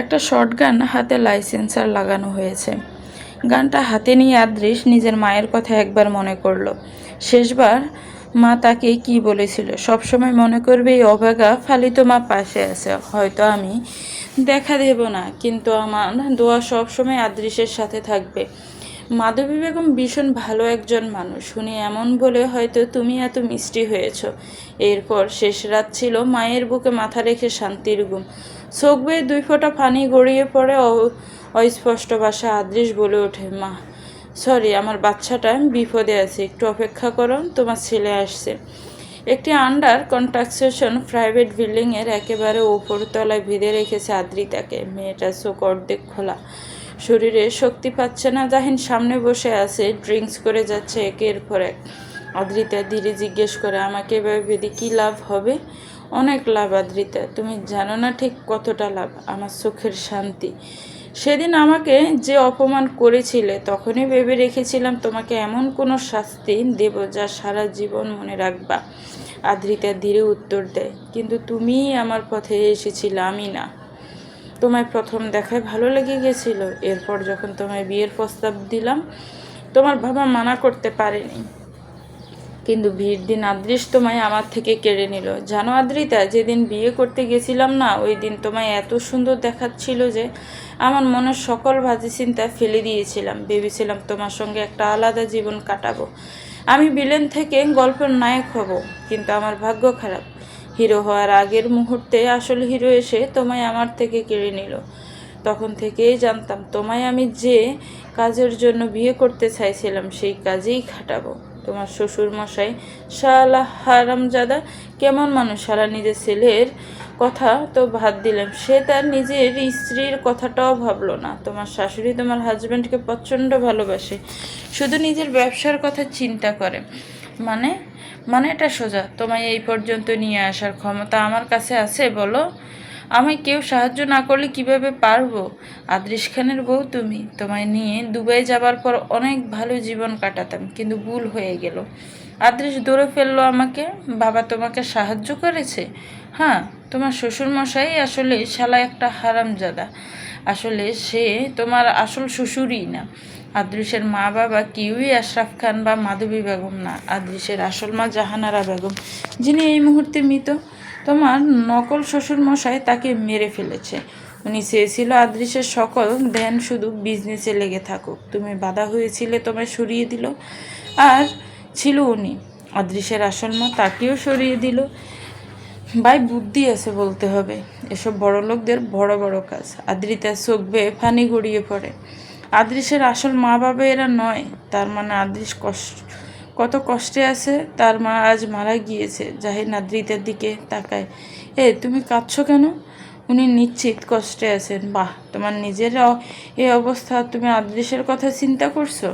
একটা short gun হাতে লাইসেন্সার লাগানো হয়েছে। গানটা হাতে নিয়ে আদৃশ নিজের মায়ের কথা একবার মনে করল। শেষবার মা তাকে কি বলেছিল? সবসময় মনে করবে এই অভাগা ফালিত মা পাশে আছে। হয়তো আমি দেখা দেব না, কিন্তু আমার দোয়া সবসময় আদৃশের সাথে থাকবে। মাধবী বেগম ভীষণ ভালো একজন মানুষ। উনি এমন বলে হয়তো তুমি এত মিষ্টি হয়েছ। এরপর শেষ রাত ছিল, মায়ের বুকে মাথা রেখে শান্তির ঘুম। চোখ বেয়ে দুই ফোঁটা পানি গড়িয়ে পড়ে অস্পষ্ট ভাষা আদৃশ বলে ওঠে, মা সরি আমার বাচ্চাটা বিপদে আছে। একটু অপেক্ষা করো, তোমার ছেলে আসছে। একটি আন্ডার কন্ট্রাকশন প্রাইভেট বিল্ডিংয়ের একেবারে উপর তলায় ভিড়ে রেখেছে আদ্রিতাকে। মেয়েটার চোখ অর্ধেক খোলা। শরীরে শক্তি পাচ্ছে না। জাহিন সামনে বসে আছে, ড্রিঙ্কস করে যাচ্ছে একের পর এক। আদ্রিতা ধীরে জিজ্ঞেস করে, আমাকে এভাবে বেঁধে কী লাভ হবে? অনেক লাভ, আদ্রিতা। তুমি জানো না ঠিক কতটা লাভ, আমার চোখের শান্তি। সেদিন আমাকে যে অপমান করেছিলে, তখনই ভেবে রেখেছিলাম তোমাকে এমন কোনো শাস্তি দেব যা সারা জীবন মনে রাখবা। আদ্রিতা ধীরে উত্তর দেয়, কিন্তু তুমিই আমার পথে এসেছিলে, আমি না। তোমায় প্রথম দেখায় ভালো লেগে গেছিল। এরপর যখন তোমায় বিয়ের প্রস্তাব দিলাম, তোমার বাবা মানা করতে পারেনি। কিন্তু ভিড় দিন আদৃশ তোমায় আমার থেকে কেড়ে নিল। জানো আদ্রিতা, যেদিন বিয়ে করতে গেছিলাম না, ওই দিন তোমায় এত সুন্দর দেখাচ্ছিল যে, আমার মনের সকল বাজে চিন্তা ফেলে দিয়েছিলাম। ভেবেছিলাম তোমার সঙ্গে একটা আলাদা জীবন কাটাবো। আমি বিলেন থেকে গল্পের নায়ক হব, কিন্তু আমার ভাগ্য খারাপ। হিরো হওয়ার আগের মুহূর্তে আসল হিরো এসে তোমায় আমার থেকে কেড়ে নিল। তখন থেকেই জানতাম, তোমায় আমি যে কাজের জন্য বিয়ে করতে চাইছিলাম সেই কাজেই খাটাবো। তোমার শ্বশুর মশাই শালা হারামজাদা কেমন মানুষ সারা নিজের ছেলের কথা তো ভাত দিলাম সে তার নিজের স্ত্রীর কথাটাও ভাবলো না। তোমার শাশুড়ি তোমার হাজব্যান্ডকে প্রচণ্ড ভালোবাসে, শুধু নিজের ব্যবসার কথা চিন্তা করে। মানে মানে এটা সোজা। তোমায় এই পর্যন্ত নিয়ে আসার ক্ষমতা আমার কাছে আছে, বলো। আমায় কেউ সাহায্য না করলে কীভাবে পারব? আদৃশ খানের বউ তুমি। তোমায় নিয়ে দুবাই যাবার পর অনেক ভালো জীবন কাটাতাম, কিন্তু ভুল হয়ে গেল। আদৃশ দৌড়ে ফেলল আমাকে। বাবা তোমাকে সাহায্য করেছে? হ্যাঁ তোমার শ্বশুরমশাই আসলে শালা একটা হারামজাদা। আসলে সে তোমার আসল শ্বশুরই না। আদৃশের মা বাবা কিউই, আশরাফ খান বা মাধবী বেগম না। আদৃশের আসল মা জাহানারা বেগম, যিনি এই মুহূর্তে মৃত। তোমার নকল শ্বশুর মশাই তাকে মেরে ফেলেছে। উনি চেয়েছিল আদৃশের সকল ধ্যান শুধু বিজনেসে লেগে থাকুক। তুমি বাধা হয়েছিলে, তোমায় সরিয়ে দিল, আর ছিল উনি। আদৃশের আসল মা তাকেও সরিয়ে দিল। ভাই, বুদ্ধি আছে বলতে হবে। এসব বড় লোকদের বড় বড় কাজ। আদ্রিতার চোখ বেয়ে ফানি গড়িয়ে পড়ে। আদৃশের আসল মা বাবা এরা নয়। তার মানে আদৃশ কষ্ট, কত কষ্টে আছে, তার মা আজ মারা গিয়েছে। জাহির আদ্রিতার দিকে তাকায়। এ, তুমি কাঁদছো কেন? উনি নিশ্চিত কষ্টে আছেন। বাহ, তোমার নিজের এই অবস্থা তুমি আদৃশের কথা চিন্তা করছ?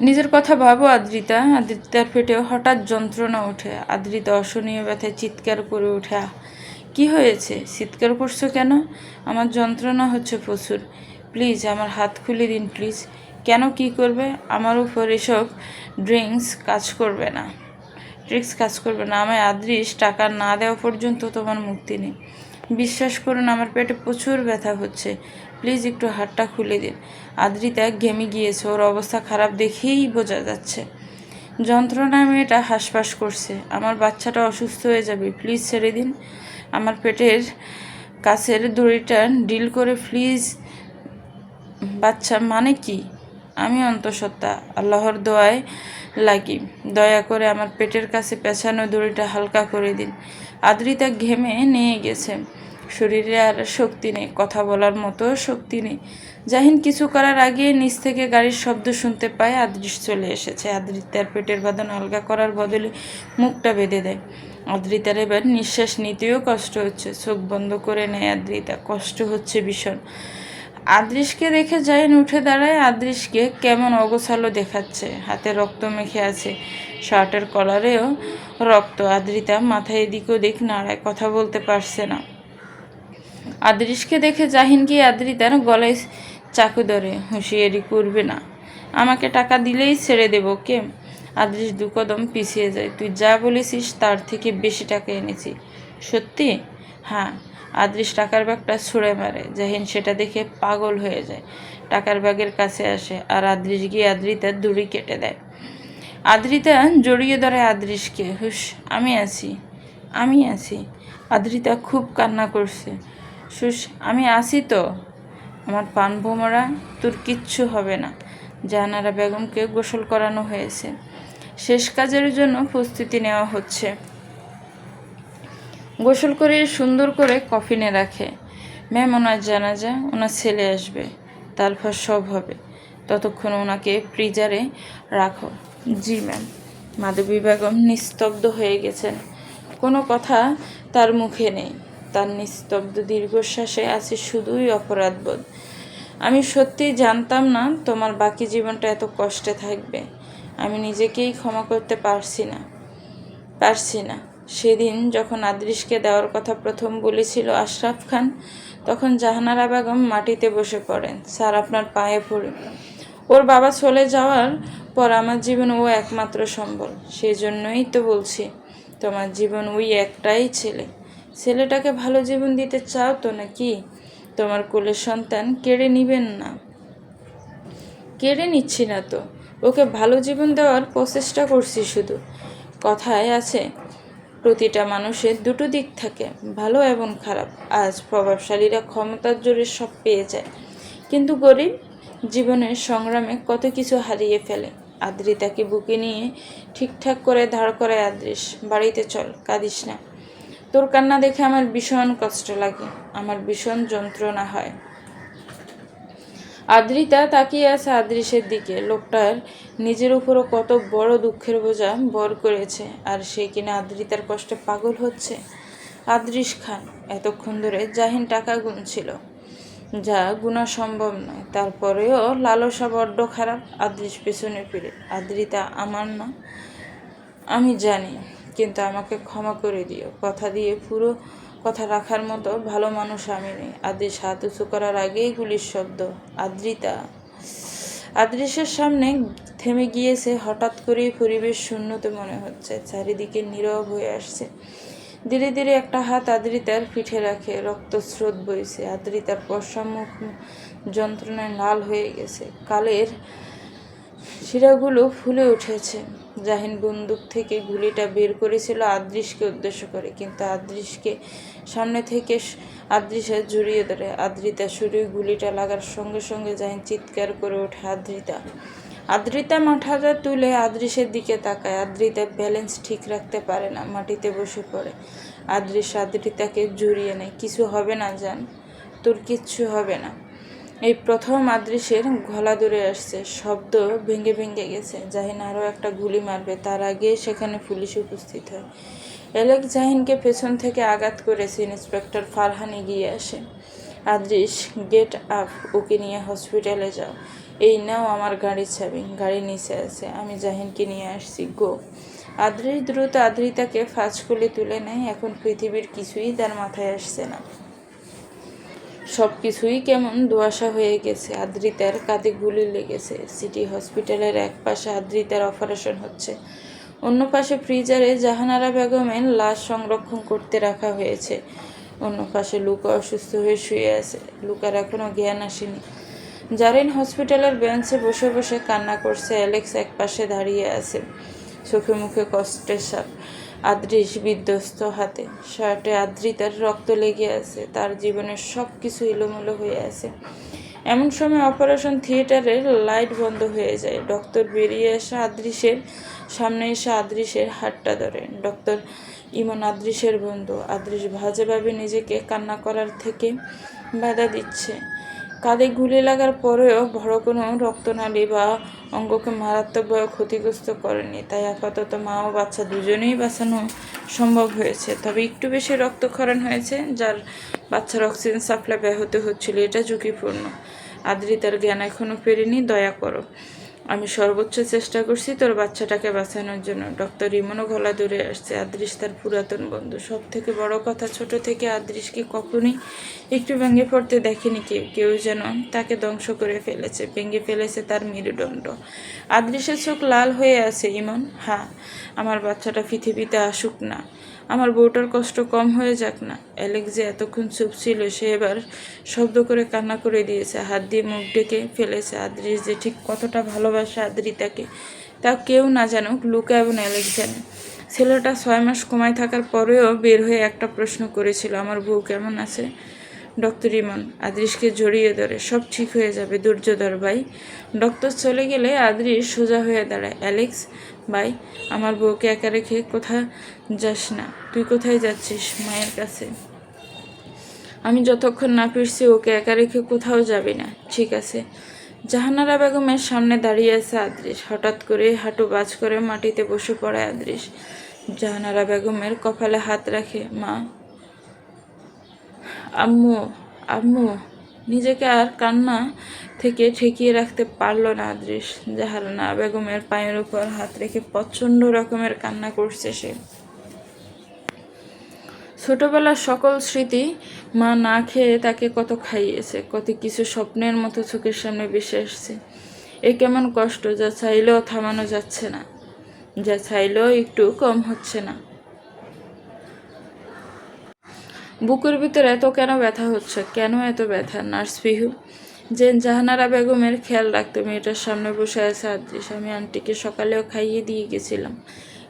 নিজের কথা ভাবো, আদ্রিতা। আদ্রিতার পেটে হঠাৎ যন্ত্রণা ওঠে। আদ্রিতা অসহনীয় ব্যথায় চিৎকার করে ওঠে কি হয়েছে? চিৎকার করছ কেন? আমার যন্ত্রণা হচ্ছে প্রচুর। প্লিজ আমার হাত খুলে দিন, প্লিজ। কেন কি করবে? আমার উপর এসব ড্রিঙ্কস কাজ করবে না। ট্রিক্স কাজ করবে না। আমায় আদৃশ টাকা না দেওয়া পর্যন্ত তোমার মুক্তি নেই। বিশ্বাস করুন, আমার পেটে প্রচুর ব্যথা হচ্ছে। প্লিজ একটু হাতটা খুলে দিন। আদ্রিতা ঘেমে গিয়েছে। ওর অবস্থা খারাপ দেখেই বোঝা যাচ্ছে। যন্ত্রণায় মেয়েটা হাসপাস করছে। আমার বাচ্চাটা অসুস্থ হয়ে যাবে। প্লিজ ছেড়ে দিন। আমার পেটের কাছের দড়িটা ডিল করে প্লিজ বাচ্চা মানে কি? আমি অন্তঃসত্ত্বা আল্লাহর দোয়ায় লাগি। দয়া করে আমার পেটের কাছে পেছানো দড়িটা হালকা করে দিন। আদ্রিতা ঘেমে নিয়ে গেছে। শরীরে আর শক্তি নেই, কথা বলার মতো শক্তি নেই। জাহিন কিছু করার আগে নিচ থেকে গাড়ির শব্দ শুনতে পায় আদৃশ চলে এসেছে। আদ্রিতার পেটের বাঁধন আলগা করার বদলে মুখটা বেঁধে দেয়। আদ্রিতার এবার নিঃশ্বাস নিতেও কষ্ট হচ্ছে। চোখ বন্ধ করে নেয় আদ্রিতা। কষ্ট হচ্ছে ভীষণ। আদৃশকে দেখে জাইন উঠে দাঁড়ায়। আদৃশকে কেমন অগোছালো দেখাচ্ছে। হাতে রক্ত মেখে আছে শার্টের কলারেও রক্ত। আদ্রিতা মাথায় এদিক ওদিক নাড়ায়, কথা বলতে পারছে না। আদৃশকে দেখে জাহিন কি আদ্রিতার গলায় চাকু ধরে। হুঁশিয়ারি করবে না। আমাকে টাকা দিলেই ছেড়ে দেবো, কে? আদৃশ দু কদম পিছিয়ে যায়। তুই যা বলেছিস তার থেকে বেশি টাকা এনেছি। সত্যি? হ্যাঁ। আদৃশ টাকার ব্যাগটা ছুঁড়ে মারে। জাহিন সেটা দেখে পাগল হয়ে যায়। টাকার ব্যাগের কাছে আসে আর আদৃশ গিয়ে আদ্রিতার দড়ি কেটে দেয়। আদ্রিতা জড়িয়ে ধরে আদৃশকে হুস আমি আছি আমি আছি। আদ্রিতা খুব কান্না করছে। হুস আমি আছি তো? আমার পান ভোমরা তোর কিচ্ছু হবে না। জাহানারা বেগমকে গোসল করানো হয়েছে। শেষ কাজের জন্য প্রস্তুতি নেওয়া হচ্ছে। গোসল করে সুন্দর করে কফিনে রাখে। ম্যাম, ওনার জানাজা, ওনার ছেলে আসবে। তারপর সব হবে। ততক্ষণ ওনাকে ফ্রিজারে রাখো। জি, ম্যাম। মাধবী বেগম নিস্তব্ধ হয়ে গেছেন কোনো কথা তার মুখে নেই। তার নিস্তব্ধ দীর্ঘশ্বাসে আছে শুধুই অপরাধবোধ। আমি সত্যিই জানতাম না তোমার বাকি জীবনটা এত কষ্টে থাকবে। আমি নিজেকেই ক্ষমা করতে পারছি না। পারছি না। সেদিন যখন আদৃশকে দেওয়ার কথা প্রথম বলেছিল আশরাফ খান, তখন জাহানারা বেগম মাটিতে বসে পড়েন। স্যার, আপনার পায়ে পড়ে ওর বাবা চলে যাওয়ার পর আমার জীবন ও একমাত্র সম্বল। সেই জন্যই তো বলছি, তোমার জীবন ওই একটাই ছেলে। ছেলেটাকে ভালো জীবন দিতে চাও তো নাকি? তোমার কোলের সন্তান কেড়ে নিবেন না। কেড়ে নিচ্ছি না তো। ওকে ভালো জীবন দেওয়ার প্রচেষ্টা করছি শুধু। কথায় আছে প্রতিটা মানুষের দুটো দিক থাকে, ভালো এবং খারাপ। আজ প্রভাবশালীরা ক্ষমতার জোরে সব পেয়ে যায়। কিন্তু গরিব জীবনের সংগ্রামে কত কিছু হারিয়ে ফেলে। আদ্রিতাকে বুকে নিয়ে ঠিকঠাক করে ধার করে আদৃশ বাড়িতে চল, কাঁদিস না। তোর কান্না দেখে আমার ভীষণ কষ্ট লাগে। আমার ভীষণ যন্ত্রণা হয়। আদ্রিতা তাকিয়ে আছে আদৃশের দিকে। লোকটার নিজের উপরও কত বড় দুঃখের বোঝা বর করেছে। আর সে কিনা আদ্রিতার কষ্টে পাগল হচ্ছে? আদৃশ খান, এতক্ষণ ধরে জাহিন টাকা গুনছিল। যা গুণা সম্ভব নয়। তারপরেও লালসা বড্ড খারাপ। আদৃশ পেছনে ফিরে। আদ্রিতা, আমার না, আমি জানি। কিন্তু আমাকে ক্ষমা করে দিও। কথা দিয়ে পুরো কথা রাখার মতো ভালো মানুষ আমি নেই। আদৃশ হাত উঁচু করার আগেই গুলির শব্দ। আদ্রিতা। আদৃশের সামনে থেমে গিয়েছে হঠাৎ করেই পরিবেশ শূন্যতে মনে হচ্ছে। চারিদিকে নীরব হয়ে আসছে। ধীরে ধীরে একটা হাত আদ্রিতার পিঠে রাখে। রক্তস্রোত বইছে। আদ্রিতার পশ্চামুখ যন্ত্রণায় লাল হয়ে গেছে। কালের শিরাগুলো ফুলে উঠেছে। জাহিন বন্দুক থেকে গুলিটা বের করেছিল আদৃশকে উদ্দেশ্য করে। কিন্তু আদৃশকে সামনে থেকে স- আদৃশা জড়িয়ে ধরে। আদ্রিতা শরীর গুলিটা লাগার সঙ্গে সঙ্গে জাহিন চিৎকার করে ওঠে আদ্রিতা। আদ্রিতা মাথাটা তুলে আদৃশের দিকে তাকায়। আদ্রিতা ব্যালেন্স ঠিক রাখতে পারে না, মাটিতে বসে পড়ে। আদৃশ আদ্রিতাকে জড়িয়ে নেয়। কিছু হবে না জান, তোর কিচ্ছু হবে না। এই প্রথম আদৃশের গলা দূরে আসছে। শব্দ ভেঙে ভেঙে গেছে। জাহিন আরও একটা গুলি মারবে। তার আগে সেখানে পুলিশ উপস্থিত হয়। এলেক জাহিনকে পেছন থেকে আঘাত করেছে ইন্সপেক্টর ফারহানি গিয়ে আসে। আদৃশ, গেট আপ, ওকে নিয়ে হসপিটালে যাও। এই নাও আমার গাড়ির চাবি। গাড়ি নিচে আছে। আমি জাহিনকে নিয়ে আসছি। গো। আদ্রিশ দ্রুত আদ্রিতাকে ফাঁস খুলে তুলে নেয়। এখন পৃথিবীর কিছুই তার মাথায় আসছে না। সব কিছুই কেমন দোয়াশা হয়ে গেছে। আদ্রিতার কাঁধে গুলি লেগেছে। সিটি হসপিটালের এক পাশে আদ্রিতার অপারেশন হচ্ছে। অন্য পাশে ফ্রিজারে জাহানারা বেগমের লাশ সংরক্ষণ করতে রাখা হয়েছে। অন্য পাশে লুকা অসুস্থ হয়ে শুয়ে আছে। লুকার এখনও জ্ঞান আসেনি। জারিন হসপিটালের বেঞ্চে বসে বসে কান্না করছে। অ্যালেক্স এক পাশে দাঁড়িয়ে আছে। চোখে মুখে কষ্টের সাপ আদৃশ বিধ্বস্ত হাতে। শার্টে আদ্রিতার রক্ত লেগে আছে, তার জীবনের সব কিছু এলোমেলো হয়ে আছে। এমন সময় অপারেশন থিয়েটারের লাইট বন্ধ হয়ে যায়। ডক্টর বেরিয়ে আসা আদৃশের সামনে এসে আদৃশের হাতটা ধরে। ডক্টর ইমন আদৃশের বন্ধু। আদৃশ ভাজেভাবে নিজেকে কান্না করার থেকে বাধা দিচ্ছে। কাঁধে গুলি লাগার পরেও বড় কোনো রক্তনালী বা অঙ্গকে মারাত্মকভাবে ক্ষতিগ্রস্ত করেনি। তাই আপাতত মা ও বাচ্চা দুজনেই বাঁচানো সম্ভব হয়েছে। তবে একটু বেশি রক্তক্ষরণ হয়েছে, যার বাচ্চার অক্সিজেন সাপ্লাই ব্যাহত হচ্ছিল, এটা ঝুঁকিপূর্ণ। আদ্রিতার জ্ঞান এখনও ফেরেনি, দয়া করো। আমি সর্বোচ্চ চেষ্টা করছি তোর বাচ্চাটাকে বাঁচানোর জন্য। ডক্টর ইমনও গলা দূরে আসছে। আদৃশ তার পুরাতন বন্ধু। সব থেকে বড় কথা, ছোট থেকে আদৃশকে কখনোই একটু ভেঙে পড়তে দেখেনি কেউ। কেউ যেন তাকে ধ্বংস করে ফেলেছে, ভেঙে ফেলেছে তার মেরুদণ্ড। আদৃশের চোখ লাল হয়ে আছে, ইমন। হ্যাঁ আমার বাচ্চাটা পৃথিবীতে আসুক না। আমার বউটার কষ্ট কম হয়ে যাক না। অ্যালেক্স যে এতক্ষণ চুপ ছিল, সে এবার শব্দ করে কান্না করে দিয়েছে। হাত দিয়ে মুখ ডেকে ফেলেছে। আদ্রিস যে ঠিক কতটা ভালোবাসে আদ্রি তাকে তা কেউ না জানুক, লুকা এবং অ্যালেক্স জানে। ছেলেটা ছয় মাস কমায় থাকার পরেও বের হয়ে একটা প্রশ্ন করেছিল, আমার বউ কেমন আছে? ডক্টর ইমন আদৃশকে জড়িয়ে ধরে সব ঠিক হয়ে যাবে দুর্যোধর ভাই। ডক্টর চলে গেলে আদৃশ সোজা হয়ে দাঁড়ায়। অ্যালেক্স, ভাই, আমার বউকে একা রেখে কোথা যাস না? তুই কোথায় যাচ্ছিস মায়ের কাছে? আমি যতক্ষণ না ফিরছি, ওকে একা রেখে কোথাও যাবি না। ঠিক আছে। জাহানারা বেগমের সামনে দাঁড়িয়ে আছে আদৃশ হঠাৎ করে হাঁটু বাজ করে মাটিতে বসে পড়ে আদৃশ জাহানারা বেগমের কপালে হাত রাখে, মা আম্মু আম্মু, নিজেকে আর কান্না থেকে ঠেকিয়ে রাখতে পারল না আদৃশ জাহানারা বেগমের পায়ের উপর হাত রেখে প্রচণ্ড রকমের কান্না করছে সে। ছোটবেলার সকল স্মৃতি মা না খেয়ে তাকে কত খাইয়েছে, কত কিছু স্বপ্নের মতো চোখের সামনে ভেসে আসছে। এ কেমন কষ্ট, যা চাইলেও থামানো যাচ্ছে না, যা চাইলেও একটু কম হচ্ছে না। বুকের ভিতরে এত কেন ব্যথা হচ্ছে? কেন এত ব্যথা? নার্স পিহু যে জাহানারা বেগমের খেয়াল রাখতো মেয়েটার সামনে বসে আছে আদৃশ আমি আন্টিকে সকালেও খাইয়ে দিয়ে গেছিলাম।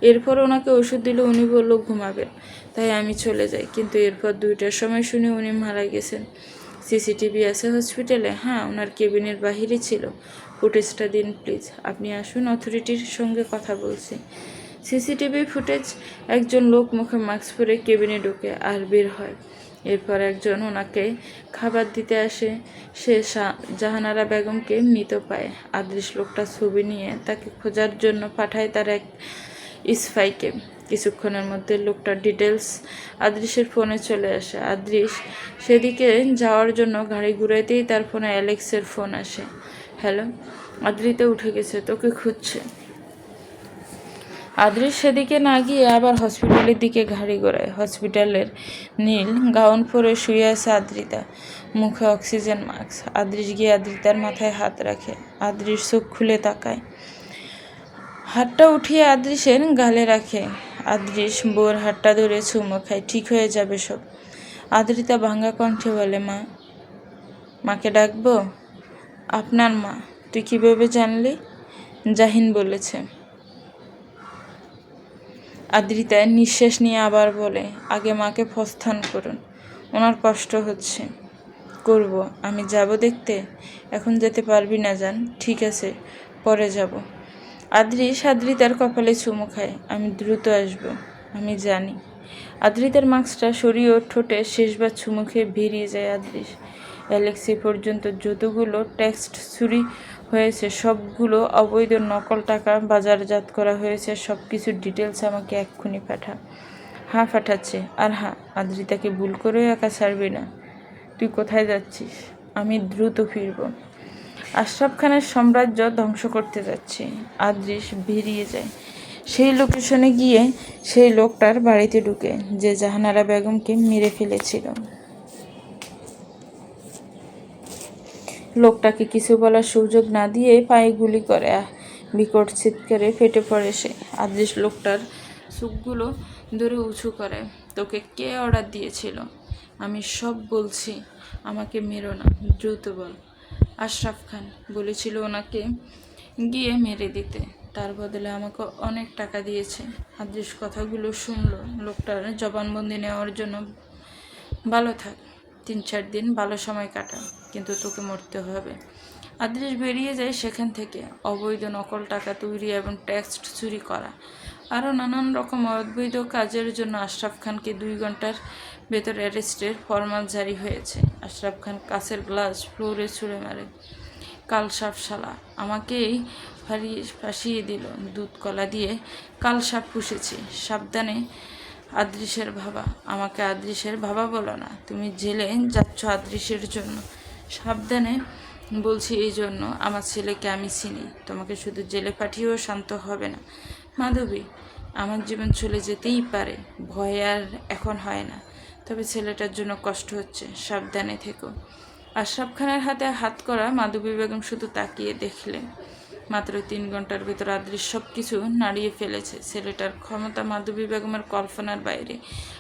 এরপর ওনাকে ওষুধ দিলে উনি বলল, ঘুমাবেন। তাই আমি চলে যাই। কিন্তু এরপর দুইটার সময় শুনে উনি মারা গেছেন। সিসিটিভি আছে হসপিটালে? হ্যাঁ ওনার কেবিনের বাহিরে ছিল। ফুটেজটা দিন, প্লিজ। আপনি আসুন, অথরিটির সঙ্গে কথা বলছি। সিসিটিভি ফুটেজ, একজন লোক মুখে মাস্ক পরে কেবিনে ঢুকে আর বের হয়। এরপর একজন ওনাকে খাবার দিতে আসে। সে জাহানারা বেগমকে মৃত পায়। আদৃশ লোকটা ছবি নিয়ে তাকে খোঁজার জন্য পাঠায় তার এক ইসফাইকে কিছুক্ষণের মধ্যে লোকটার ডিটেলস আদৃশের ফোনে চলে আসে। আদৃশ সেদিকে যাওয়ার জন্য গাড়ি ঘুরাইতেই তার ফোনে অ্যালেক্সের ফোন আসে। হ্যালো আদ্রিতা উঠে গেছে, তোকে খুঁজছে। আদৃশ সেদিকে না গিয়ে আবার হসপিটালের দিকে ঘাড়ি ঘোরায় হসপিটালের নীল গাউন পরে শুয়ে আছে আদ্রিতা। মুখে অক্সিজেন মাস্ক। আদৃশ গিয়ে আদ্রিতার মাথায় হাত রাখে। আদৃশ চোখ খুলে তাকায়। হাতটা উঠিয়ে আদৃশের গালে রাখে। আদৃশ বোর হাতটা ধরে চুমো খায়। ঠিক হয়ে যাবে সব। আদ্রিতা ভাঙ্গা কণ্ঠে বলে, মা, মাকে ডাকবো? আপনার মা। তুই কীভাবে জানলি? জাহিন বলেছে। আদ্রিতা নিঃশ্বাস নিয়ে আবার বলে, আগে মাকে প্রস্থান করুন, ওনার কষ্ট হচ্ছে। করব, আমি যাব দেখতে? এখন যেতে পারবি না যান ঠিক আছে, পরে যাব। আদ্রি সাদ্রিতার কপালে চুমু খায়, আমি দ্রুত আসব, আমি জানি। আদ্রিতার মাস্কটা সরিয়ে ওর ঠোঁটে শেষবার চুমু খেয়ে বেরিয়ে যায় আদ্রিস অ্যালেক্স পর্যন্ত যতগুলো টেক্সট চুরি হয়েছে। সবগুলো অবৈধ নকল টাকা বাজারজাত করা হয়েছে। সব কিছুর ডিটেলস আমাকে এক্ষুনি পাঠা। হ্যাঁ পাঠাচ্ছে। আর হ্যাঁ আদ্রিতাকে ভুল করেও একা ছাড়বি না। তুই কোথায় যাচ্ছিস? আমি দ্রুত ফিরব। আশরাফ খানের সাম্রাজ্য ধ্বংস করতে যাচ্ছে। আদ্রিস বেরিয়ে যায়। সেই লোকেশনে গিয়ে সেই লোকটার বাড়িতে ঢুকে, যে জাহানারা বেগমকে মেরে ফেলেছিল। লোকটাকে কিছু বলার সুযোগ না দিয়ে পায়ে গুলি করে। বিকট চিৎকারে ফেটে পড়ে সে। আদৃশ লোকটার চোখগুলো ধরে উঁচু করে। তোকে কে অর্ডার দিয়েছিল? আমি সব বলছি। আমাকে মেরো না। দ্রুত বল। আশরাফ খান বলেছিল ওনাকে গিয়ে মেরে দিতে। তার বদলে আমাকে অনেক টাকা দিয়েছে। আদৃশ কথাগুলো শুনলো। লোকটার জবানবন্দি নেওয়ার জন্য ভালো থাক। তিন চার দিন ভালো সময় কাটা কিন্তু তোকে মরতে হবে। আদৃশ বেরিয়ে যায় সেখান থেকে। অবৈধ নকল টাকা তৈরি এবং ট্যাক্স চুরি করা। আরও নানান রকম অবৈধ কাজের জন্য আশরাফ খানকে দুই ঘণ্টার ভেতর অ্যারেস্টের ফরমাল জারি হয়েছে। আশরাফ খান কাছের গ্লাস ফ্লোরে ছুঁড়ে মারে। কাল সাপ শালা আমাকেই ফারিয়ে ফাঁসিয়ে দিল। দুধ কলা দিয়ে কাল সাপ পুষেছি। সাবধানে আদৃশের ভাবা। আমাকে আদৃশের ভাবা বলো না। তুমি জেলে যাচ্ছ আদৃশের জন্য। সাবধানে বলছি, এই জন্য আমার ছেলেকে আমি চিনি। তোমাকে শুধু জেলে পাঠিয়েও শান্ত হবে না। মাধবী, আমার জীবন চলে যেতেই পারে, ভয় আর এখন হয় না। তবে ছেলেটার জন্য কষ্ট হচ্ছে, সাবধানে থেকো। আশরাফ খানের হাতে হাত করা মাধবী বেগম শুধু তাকিয়ে দেখলেন মাত্র তিন ঘণ্টার ভিতর আদ্রিস সব কিছু নাড়িয়ে ফেলেছে। ছেলেটার ক্ষমতা মাধবী বেগমের কল্পনার বাইরে।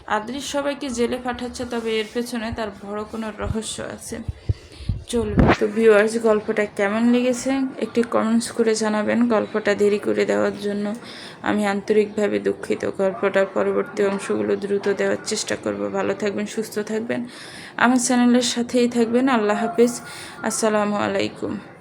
আদ্রিস সবাইকে জেলে পাঠাচ্ছে, তবে এর পেছনে তার বড় কোনো রহস্য আছে। চলবে। তো ভিউয়ার্স গল্পটা কেমন লেগেছে? একটি কমেন্টস করে জানাবেন। গল্পটা দেরি করে দেওয়ার জন্য আমি আন্তরিকভাবে দুঃখিত। গল্পটার পরবর্তী অংশগুলো দ্রুত দেওয়ার চেষ্টা করব। ভালো থাকবেন, সুস্থ থাকবেন। আমার চ্যানেলের সাথেই থাকবেন। আল্লাহ হাফিজ। আসসালামু আলাইকুম।